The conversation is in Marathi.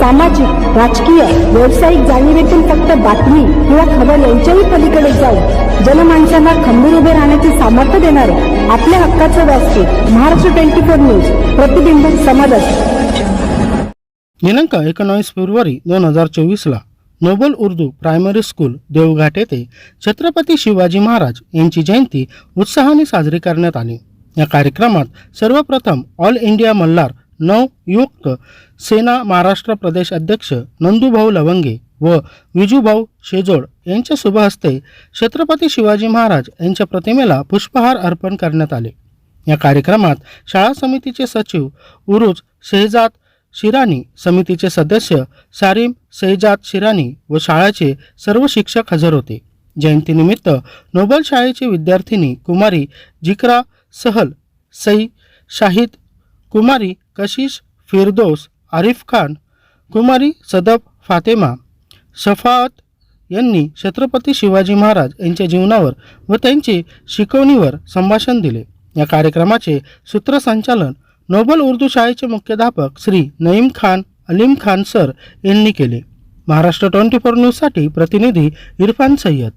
सामाजिक राजकीय व्यावसायिक जाणीवेतून फक्त बातमी किंवा खबर यांच्याही पलीकडे जाऊन जनमानसांना खंबीर उभे राहण्याचे सामर्थ्य देणारे आपल्या हक्काचं व्यासपीठ महाराष्ट्र ट्वेंटी फोर न्यूज प्रतिबिंब समाजात. दिनांक एकोणावीस फेब्रुवारी दोन हजार चोवीसला नोबल उर्दू प्रायमरी स्कूल देवघाट येथे छत्रपती शिवाजी महाराज यांची जयंती उत्साहाने साजरी करण्यात आली. या कार्यक्रमात सर्वप्रथम ऑल इंडिया मल्हार नवयुक्त सेना महाराष्ट्र प्रदेश अध्यक्ष नंदूभाऊ लवंगे व विजूभाऊ शेजोड यांच्या शुभहस्ते छत्रपती शिवाजी महाराज यांच्या प्रतिमेला पुष्पहार अर्पण करण्यात आले. या कार्यक्रमात शाळा समितीचे सचिव उरुज शेहजाद शिरानी समितीचे सदस्य सारीम सैजाद शिरानी व शाळेचे सर्व शिक्षक हजर होते. जयंतीनिमित्त नोबल शाळेची विद्यार्थिनी कुमारी जिकरा सहल सई शाहिद कुमारी कशिश फिरदोस आरिफ खान कुमारी सदब फातेमा शफात यांनी छत्रपती शिवाजी महाराज यांच्या जीवनावर व त्यांचे शिकवणीवर संभाषण दिले. या कार्यक्रमाचे सूत्रसंचालन नोबल उर्दू शाळेचे मुख्याध्यापक श्री नईम खान अलीम खान सर यांनी केले. महाराष्ट्र ट्वेंटी फोर न्यूजसाठी प्रतिनिधी इरफान सय्यद.